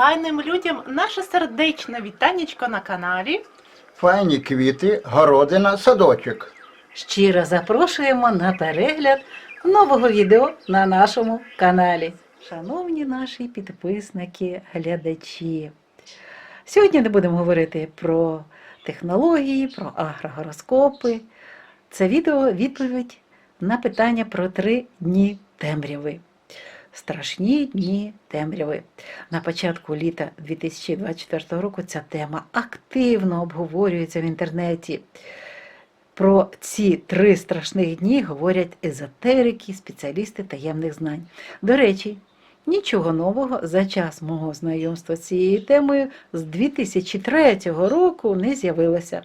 файним людям наше сердечне вітанечко на каналі. Файні квіти, городина, садочок. Щиро запрошуємо на перегляд нового відео на нашому каналі. Шановні наші підписники, глядачі. Сьогодні не будемо говорити про технології, про агрогороскопи. Це відео відповідь на питання про три дні темряви. Страшні дні темряви. На початку літа 2024 року ця тема активно обговорюється в інтернеті. Про ці три страшних дні говорять езотерики, спеціалісти таємних знань. До речі, нічого нового за час мого знайомства з цією темою з 2003 року не з'явилося.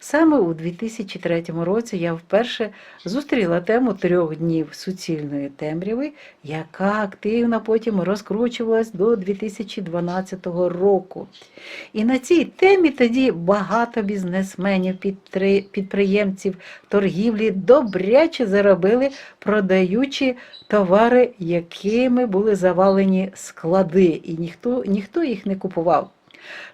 Саме у 2003 році я вперше зустріла тему трьох днів суцільної темряви, яка активно потім розкручувалась до 2012 року. І на цій темі тоді багато бізнесменів, підприємців торгівлі добряче заробили, продаючи товари, якими були завалені склади, і ніхто, ніхто їх не купував.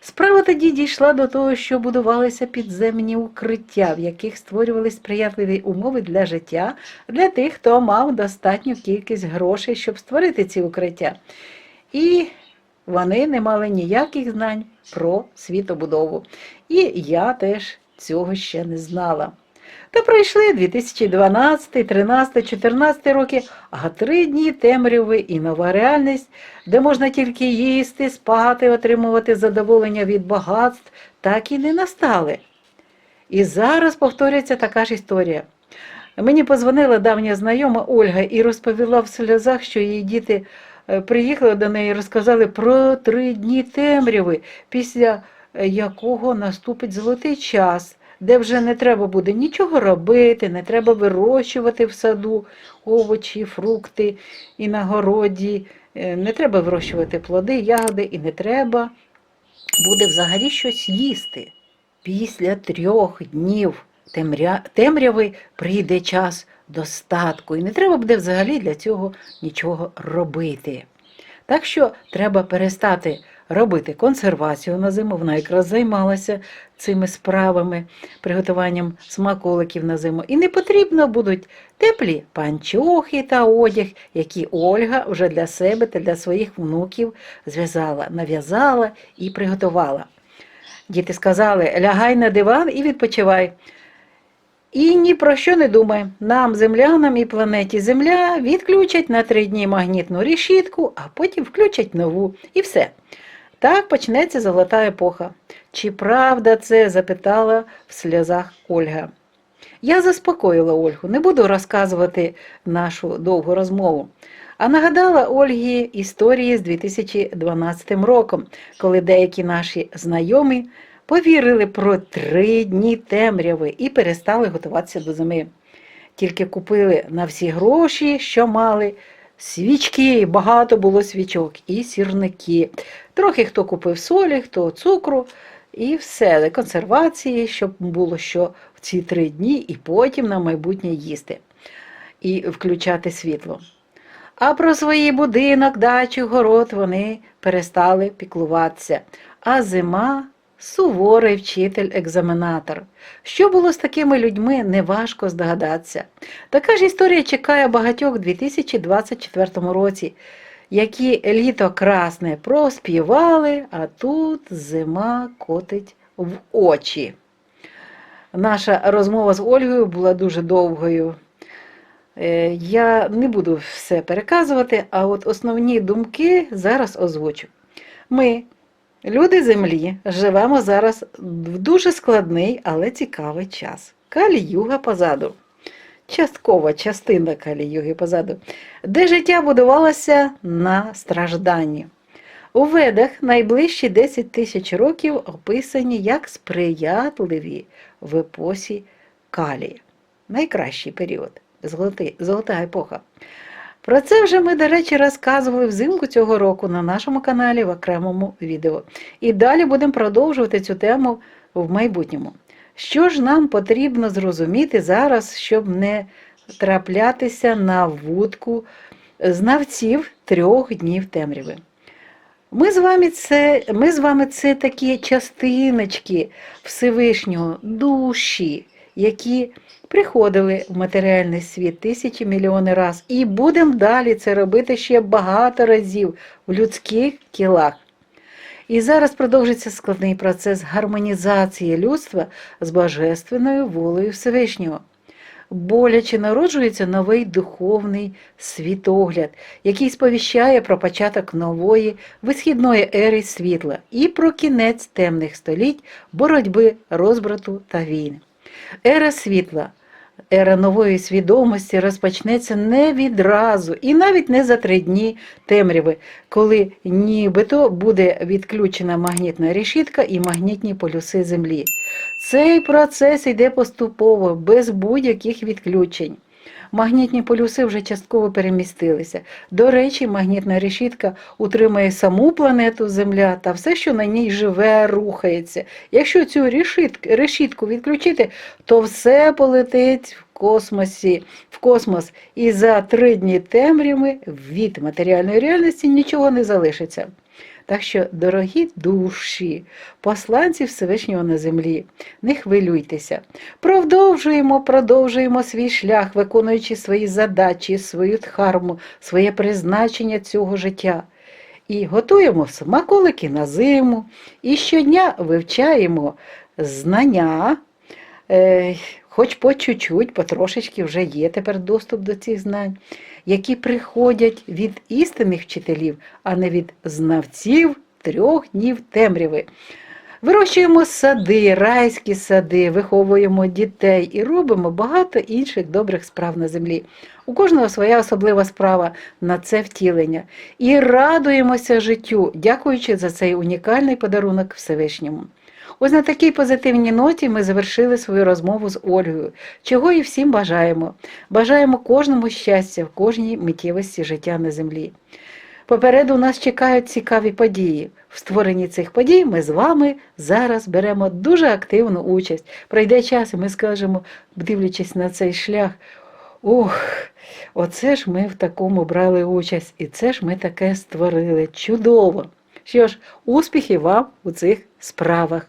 Справа тоді дійшла до того, що будувалися підземні укриття, в яких створювали сприятливі умови для життя для тих, хто мав достатню кількість грошей, щоб створити ці укриття. І вони не мали ніяких знань про світобудову. І я теж цього ще не знала. Та пройшли 2012, 13, 14 роки, а три дні темряви і нова реальність, де можна тільки їсти, спати, отримувати задоволення від багатств, так і не настали. І зараз повторюється така ж історія. Мені позвонила давня знайома Ольга і розповіла в сльозах, що її діти е, приїхали до неї і розказали про три дні темряви, після е, якого наступить золотий час, де вже не треба буде нічого робити, не треба вирощувати в саду овочі, фрукти і на городі, е, не треба вирощувати плоди, ягоди і не треба буде взагалі щось їсти. Після трьох днів темря... темряви прийде час достатку, і не треба буде взагалі для цього нічого робити. Так що треба перестати робити консервацію на зиму. Вона якраз займалася цими справами, приготуванням смаколиків на зиму. І не потрібно будуть теплі панчохи та одяг, які Ольга вже для себе та для своїх внуків зв'язала, нав'язала і приготувала. Діти сказали: лягай на диван і відпочивай. І ні про що не думай. Нам, землянам і планеті Земля, відключать на три дні магнітну решітку, а потім включать нову. І все. Так почнеться золота епоха. Чи правда це? запитала в сльозах Ольга. Я заспокоїла Ольгу, не буду розказувати нашу довгу розмову. А нагадала Ольгі історії з 2012 роком, коли деякі наші знайомі повірили про три дні темряви і перестали готуватися до зими. Тільки купили на всі гроші, що мали, свічки, багато було свічок, і сірники. Трохи хто купив солі, хто цукру, і все, консервації, щоб було що в ці три дні, і потім на майбутнє їсти і включати світло. А про свій будинок, дачу, город вони перестали піклуватися. А зима суворий вчитель-екзаменатор. Що було з такими людьми, неважко здогадатися. Така ж історія чекає багатьох у 2024 році, які літо красне проспівали, а тут зима котить в очі. Наша розмова з Ольгою була дуже довгою. Е, Я не буду все переказувати, а от основні думки зараз озвучу. Ми, люди Землі, живемо зараз в дуже складний, але цікавий час. Калі-юга позаду. Часткова частина Калі-юги позаду, де життя будувалося на стражданні. У ведах найближчі 10 тисяч років описані як сприятливі в епосі Калі. Найкращий період, золота епоха. Про це вже ми, до речі, розказували взимку цього року на нашому каналі в окремому відео. І далі будемо продовжувати цю тему в майбутньому. Що ж нам потрібно зрозуміти зараз, щоб не траплятися на вудку знавців трьох днів темряви? Ми з вами це, ми з вами це такі частиночки Всевишнього, душі, які приходили в матеріальний світ тисячі мільйони раз. І будемо далі це робити ще багато разів в людських тілах. І зараз продовжиться складний процес гармонізації людства з божественною волею Всевишнього. Боляче народжується новий духовний світогляд, який сповіщає про початок нової висхідної ери світла і про кінець темних століть боротьби, розбрату та війни. Ера світла, ера нової свідомості розпочнеться не відразу і навіть не за три дні темряви, коли нібито буде відключена магнітна решітка і магнітні полюси Землі. Цей процес йде поступово, без будь-яких відключень. Магнітні полюси вже частково перемістилися. До речі, магнітна решітка утримує саму планету Земля та все, що на ній живе, рухається. Якщо цю решітку відключити, то все полетить в космосі, в космос, і за три дні темряви від матеріальної реальності нічого не залишиться. Так що, дорогі душі, посланці Всевишнього на землі, не хвилюйтеся. Продовжуємо, продовжуємо свій шлях, виконуючи свої задачі, свою дхарму, своє призначення цього життя. І готуємо смаколики на зиму, і щодня вивчаємо знання, е, хоч по чуть-чуть, потрошечки вже є тепер доступ до цих знань, які приходять від істинних вчителів, а не від знавців трьох днів темряви. Вирощуємо сади, райські сади, виховуємо дітей і робимо багато інших добрих справ на землі. У кожного своя особлива справа на це втілення. І радуємося життю, дякуючи за цей унікальний подарунок Всевишньому. Ось на такій позитивній ноті ми завершили свою розмову з Ольгою, чого і всім бажаємо. Бажаємо кожному щастя в кожній миттєвості життя на землі. Попереду нас чекають цікаві події. В створенні цих подій ми з вами зараз беремо дуже активну участь. Пройде час, і ми скажемо, дивлячись на цей шлях, ох, оце ж ми в такому брали участь, і це ж ми таке створили. Чудово! Що ж, успіхів вам у цих справах!